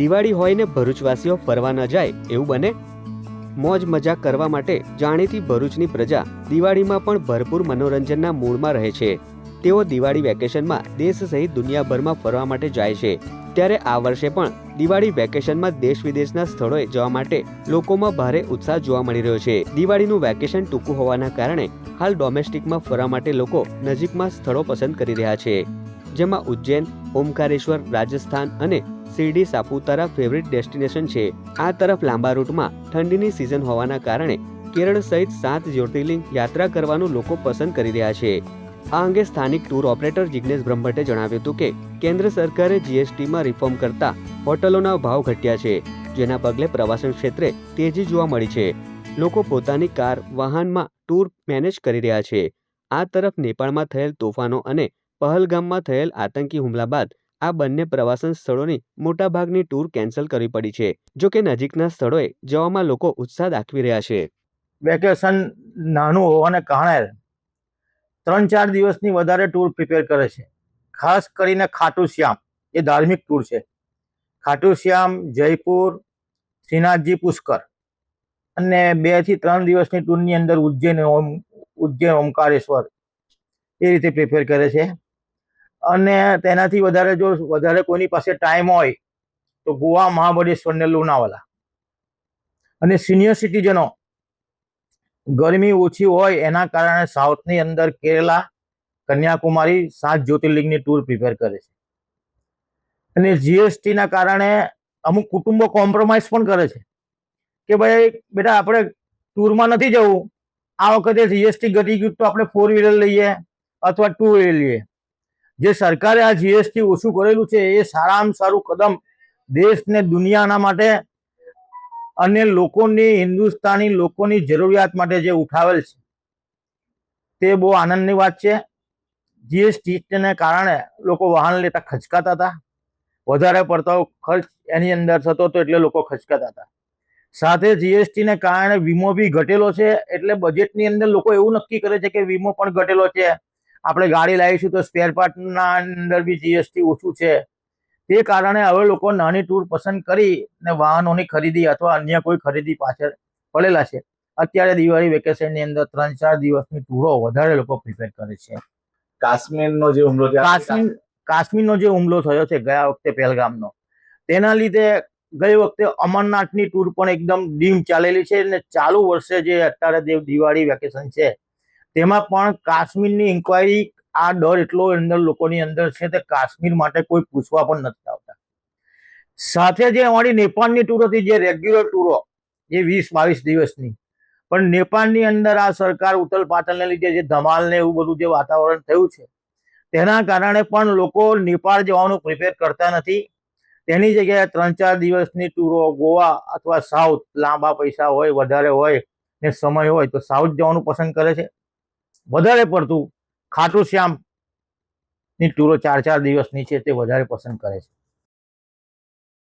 દિવાળી હોય ને ભરૂચવાસીઓ ફરવા ન જાય એવું બને? મોજ મજા કરવા માટે જાણીતી ભરૂચની પ્રજા દિવાળીમાં પણ ભરપૂર મનોરંજનના મૂડમાં રહે છે. તેઓ દિવાળી વેકેશનમાં દેશ સહિત દુનિયાભરમાં ફરવા માટે જાય છે. ત્યારે આ વર્ષે પણ દિવાળી વેકેશનમાં દેશ વિદેશના સ્થળોએ જવા માટે લોકોમાં ભારે ઉત્સાહ જોવા મળી રહ્યો છે. દિવાળીનું વેકેશન ટૂંકું હોવાના કારણે હાલ ડોમેસ્ટિકમાં ફરવા માટે લોકો નજીકમાં સ્થળો પસંદ કરી રહ્યા છે. જેમાં ઉજ્જૈન, ઓમકારેશ્વર, રાજસ્થાન અને શિરડી સાપુતારા ફેવરિટ ડેસ્ટિનેશન છે. આ તરફ લાંબા રૂટમાં ઠંડીની સિઝન હોવાના કારણે કેરળ સહિત સાત જ્યોતિર્લિંગ યાત્રા કરવાનું લોકો પસંદ કરી રહ્યા છે. આ અંગે સ્થાનિક ટૂર ઓપરેટર જિગ્નેશ બ્રહ્મભટ્ટે જણાવ્યું હતું કે, કેન્દ્ર સરકારે જીએસટીમાં રિફોર્મ કરતા હોટલોના ભાવ ઘટ્યા છે, જેના પગલે પ્રવાસન ક્ષેત્રે તેજી જોવા મળી છે. લોકો પોતાની કાર, વાહનમાં ટૂર મેનેજ કરી રહ્યા છે. આ તરફ નેપાળમાં થયેલ તોફાનો અને પહલગામમાં થયેલ આતંકી હુમલા બાદ આ બંને પ્રવાસન સ્થળોની મોટાભાગની ટૂર કેન્સલ કરવી પડી છે, જો કે નજીકના સ્થળોએ જવામાં લોકો ઉત્સાહ દાખવી રહ્યા છે. વેકેશન નાનું હોવાને કારણે ત્રણ ચાર દિવસની વધારે ટૂર પ્રિપેર કરે છે. ખાસ કરીને ખાટુ શ્યામ, એ ધાર્મિક ટૂર છે. ખાટુ શ્યામ, જયપુર, શ્રીનાથજી પુષ્કર અને બેથી ત્રણ દિવસની ટૂરની અંદર ઉજ્જૈન ઓમ, ઉજ્જૈન ઓમકારેશ્વર એ રીતે પ્રિપેર કરે છે. અને તેનાથી વધારે જો વધારે કોઈની પાસે ટાઈમ હોય, તો ગોવા મહાબળેશ્વર ને લોનાવાલા અને સિનિયર સિટીઝનો ગરમી ઓછી હોય એના કારણે સાઉથની અંદર કેરલા, કન્યાકુમારી સાત જ્યોતિર્લિંગની ટૂર પ્રિપેર કરે છે. અને જીએસટીના કારણે અમુક કુટુંબો કોમ્પ્રોમાઇઝ પણ કરે છે. કે ભાઈ, બેટા, આપણે ટૂરમાં નથી જવું. આ વખતે જીએસટી ઘટી ગયું તો આપણે ફોર વ્હીલર લઈએ, અથવા ટુ વ્હીલર લઈએ. જે સરકારે આ જીએસટી ઓછું કરેલું છે, એ સારામાં સારું કદમ દેશ ને દુનિયાના માટે અને લોકોની હિન્દુસ્તાની લોકોની જરૂરિયાત માટે જે ઉઠાવેલ છે. તે બહુ આનંદની વાત છે. જીએસટીને કારણે લોકો વાહન લેતા ખચકાતા હતા. વધારે પડતો ખર્ચ એની અંદર થતો હતો એટલે લોકો ખચકાતા હતા. સાથે જીએસટીને કારણે વીમો બી ઘટેલો છે, એટલે બજેટની અંદર લોકો એવું નક્કી કરે છે કે વીમો પણ ઘટેલો છે. આપણે ગાડી લાવીશું તો સ્પેર પાર્ટના અંદર બી જીએસટી ઓછું છે. તે કારણે હવે લોકો નાની ટૂર પસંદ કરી ને વાહનોની ખરીદી અથવા અન્ય કોઈ ખરીદી પાછળ પડેલા છે. અત્યારે દિવાળી વેકેશનની અંદર ત્રણ ચાર દિવસની ટૂરો વધારે લોકો પ્રિપેર કરે છે. કાશ્મીરનો જે હુમલો થયો કાશ્મીર કાશ્મીરનો જે હુમલો થયો છે ગયા વખતે પહેલગામનો તેના લીધે ગઈ વખતે અમરનાથની ટૂર પણ એકદમ ડીમ ચાલેલી છે અને ચાલુ વર્ષે જે અત્યારે દિવાળી વેકેશન છે તેમાં પણ કાશ્મીરની ઇન્કવાયરી આ ડર એટલો અંદર લોકોની અંદર છે તે કાશ્મીર માટે કોઈ પૂછવા પણ નથી આવતા. સાથે જે અમારી નેપાળની ટૂર હતી, જે રેગ્યુલર ટૂરો એ વીસ બાવીસ દિવસની. પણ નેપાળની અંદર આ સરકાર ઉથલ પાથલને લીધે જે ધમાલ ને એવું બધું જે વાતાવરણ થયું છે, તેના કારણે પણ લોકો નેપાળ જવાનું પ્રિપેર કરતા નથી. તેની જગ્યાએ ત્રણ ચાર દિવસની ટૂરો ગોવા અથવા સાઉથ લાંબા પૈસા હોય, વધારે હોય ને સમય હોય તો સાઉથ જવાનું પસંદ કરે છે. વધારે પડતું ખાટું શ્યામની ટૂરો ચાર ચાર દિવસની છે તે વધારે પસંદ કરે છે.